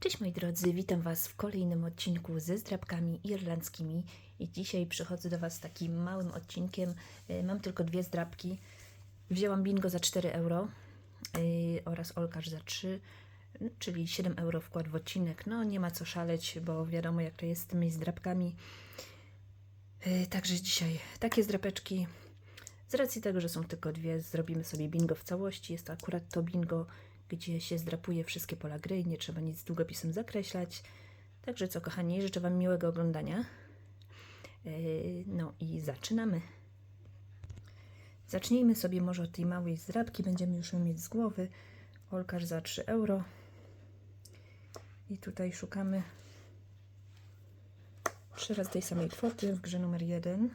Cześć moi drodzy, witam Was w kolejnym odcinku ze zdrabkami irlandzkimi i dzisiaj przychodzę do Was z takim małym odcinkiem. Y, Mam tylko dwie zdrabki. Wzięłam bingo za 4 euro y, oraz olkarz za 3, y, czyli 7 euro wkład w odcinek. No nie ma co szaleć, bo wiadomo jak to jest z tymi zdrabkami. Y, Także dzisiaj takie zdrapeczki. Z racji tego, że są tylko dwie, zrobimy sobie bingo w całości. Jest to akurat to bingo, gdzie się zdrapuje wszystkie pola gry i nie trzeba nic długopisem zakreślać. Także co, kochani, życzę Wam miłego oglądania. Yy, No i zaczynamy. Zacznijmy sobie może od tej małej zdrabki. Będziemy już ją mieć z głowy. Olkarz za 3 euro. I tutaj szukamy trzy razy tej samej kwoty w grze numer 1.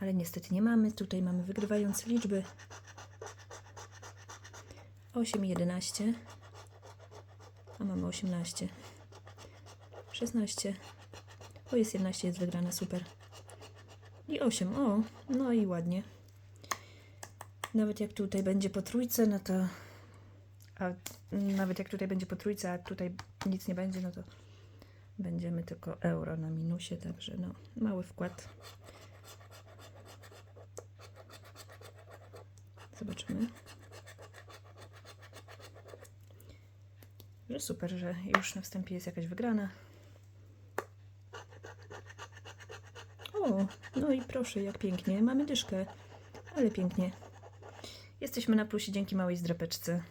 ale niestety nie mamy. Tutaj mamy wygrywające liczby 8 i 11, a mamy 18, 16, o jest 11, jest wygrane, super. I 8, o, no i ładnie. Nawet jak tutaj będzie po trójce, no to, a nawet jak tutaj będzie po trójce, a tutaj nic nie będzie, no to będziemy tylko euro na minusie, także no, mały wkład. Zobaczymy. Że super, że już na wstępie jest jakaś wygrana. O, no i proszę, jak pięknie. Mamy dyszkę, ale pięknie. Jesteśmy na plusie dzięki małej zdrapeczce.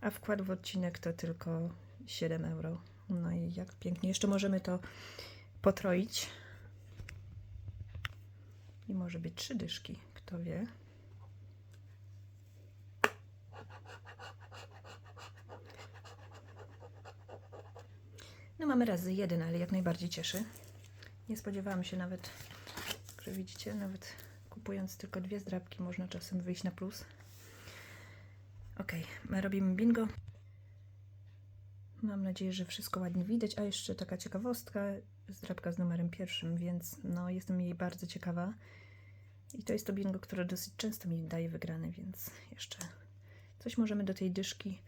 A wkład w odcinek to tylko 7 euro. No i jak pięknie. Jeszcze możemy to potroić. I może być trzy dyszki, kto wie. No mamy razy jeden, ale jak najbardziej cieszy. Nie spodziewałam się nawet, że widzicie, nawet kupując tylko dwie zdrabki można czasem wyjść na plus. Ok, my robimy bingo. Mam nadzieję, że wszystko ładnie widać. A jeszcze taka ciekawostka, zdrabka z numerem pierwszym, więc no jestem jej bardzo ciekawa. I to jest to bingo, które dosyć często mi daje wygrane, więc jeszcze coś możemy do tej dyszki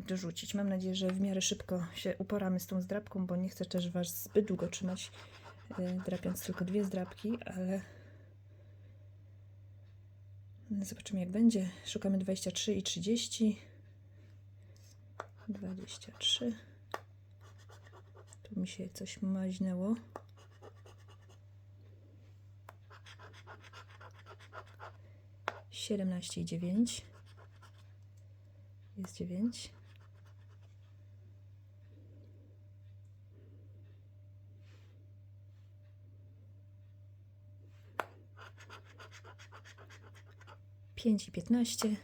dorzucić. Mam nadzieję, że w miarę szybko się uporamy z tą zdrabką, bo nie chcę też Was zbyt długo trzymać, y, drapiąc tylko dwie zdrabki, ale zobaczymy jak będzie. Szukamy 23 i 30. 23. Tu mi się coś maźnęło. Siedemnaście i dziewięć. Jest dziewięć. Pięć i piętnaście.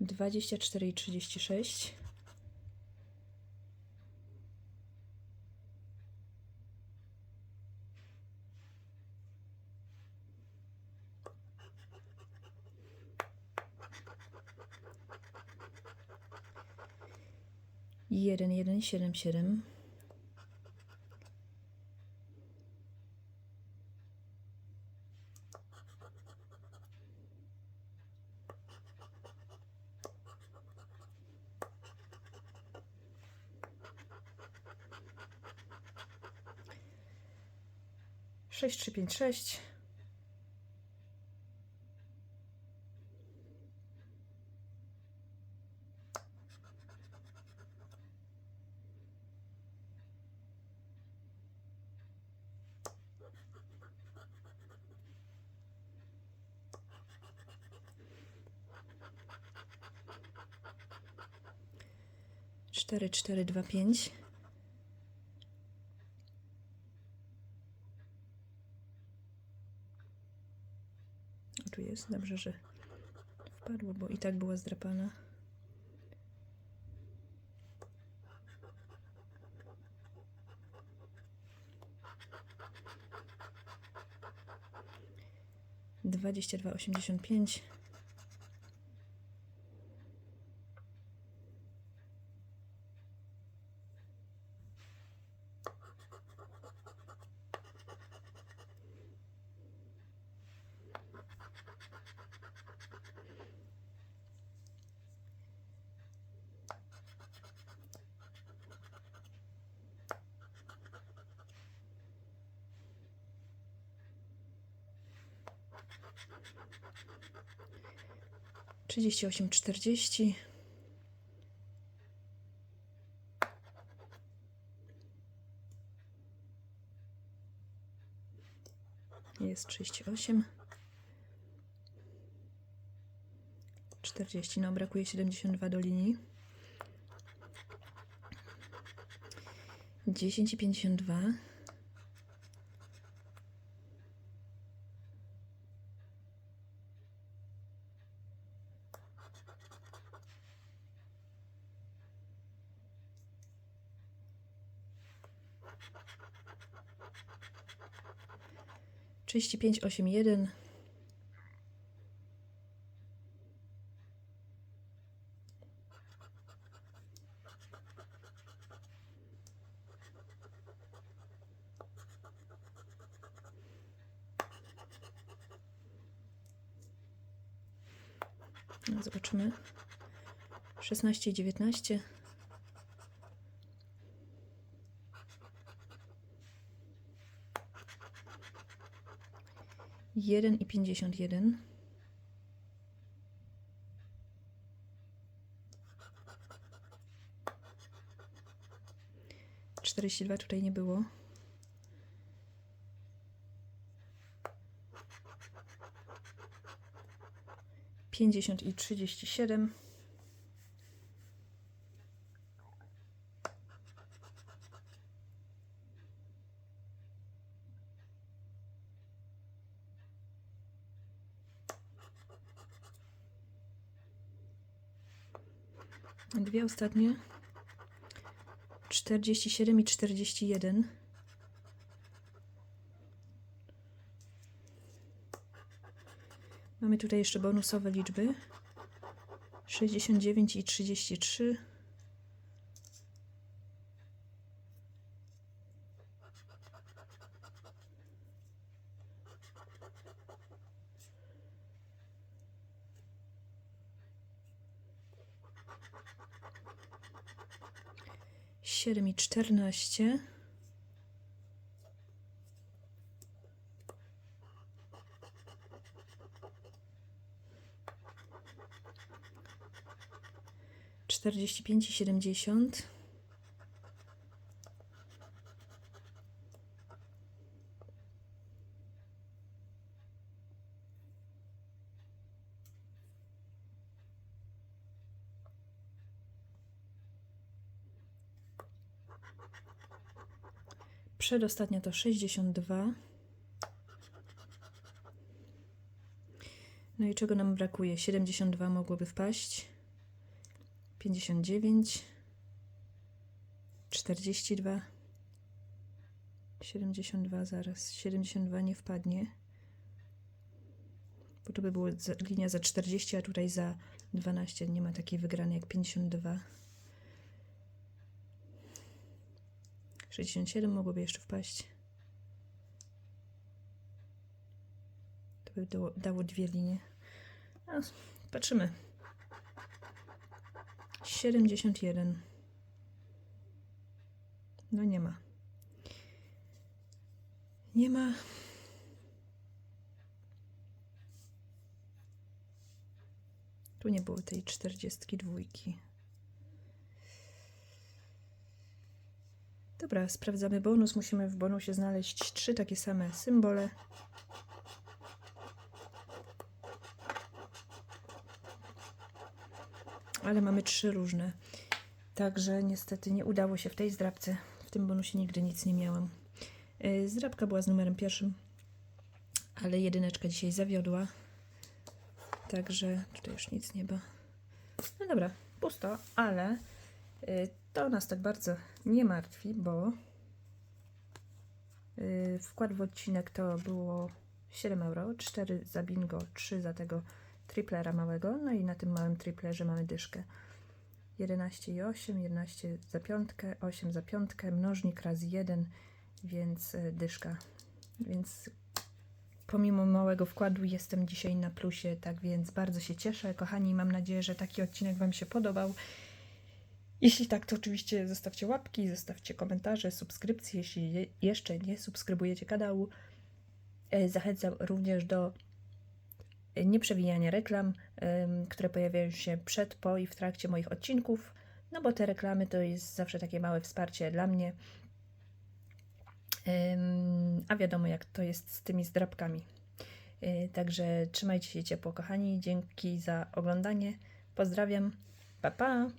Dwadzieścia cztery i trzydzieści sześć. Jeden jeden siedem siedem. Sześć trzy pięć sześć cztery, cztery, dwa, pięć. Tu jest, dobrze, że wpadło, bo i tak była zdrapana. Dwadzieścia dwa osiemdziesiąt pięć. Trzydzieści osiem czterdzieści. Jest trzydzieści osiem. Czterdzieści. No, brakuje siedemdziesiąt dwa do linii. Dziesięć i. No, Zobaczymy. 16 i 19. Jeden i pięćdziesiąt jeden. Czterdzieści dwa tutaj nie było. Pięćdziesiąt i trzydzieści siedem. Dwie ostatnie. 47 i 41. Mamy tutaj jeszcze bonusowe liczby. 69 i 33. Siedem i czternaście. Czterdzieści pięć i siedemdziesiąt. Przedostatnia to 62. No i czego nam brakuje? 72 mogłoby wpaść. 59. 42. 72 zaraz. 72 nie wpadnie. Bo to by była linia za 40, a tutaj za 12. Nie ma takiej wygranej jak 52. 67 mogłoby jeszcze wpaść. To by dało, dwie linie. No, patrzymy. 71. No nie ma. Nie ma. Tu nie było tej 42. Dobra, sprawdzamy bonus. Musimy w bonusie znaleźć trzy takie same symbole. Ale mamy trzy różne. Także niestety nie udało się w tej zdrabce. W tym bonusie nigdy nic nie miałam. Yy, Zdrabka była z numerem pierwszym, ale jedyneczka dzisiaj zawiodła. Także tutaj już nic nie ma. No dobra, pusto, ale y, to nas tak bardzo nie martwi, bo Yy, Wkład w odcinek to było 7 euro, 4 za bingo, 3 za tego triplera małego, no i na tym małym triplerze mamy dyszkę. 11 i 8, 11 za piątkę, 8 za piątkę, mnożnik razy 1, więc y, dyszka. Więc pomimo małego wkładu jestem dzisiaj na plusie, tak więc bardzo się cieszę. Kochani, mam nadzieję, że taki odcinek Wam się podobał. Jeśli tak, to oczywiście zostawcie łapki, zostawcie komentarze, subskrypcje, jeśli je- jeszcze nie subskrybujecie kanału. E, Zachęcam również do e, nieprzewijania reklam, które pojawiają się przed, po i w trakcie moich odcinków, no bo te reklamy to jest zawsze takie małe wsparcie dla mnie. A wiadomo, jak to jest z tymi zdrabkami. E, Także trzymajcie się ciepło, kochani. Dzięki za oglądanie. Pozdrawiam. Pa, pa.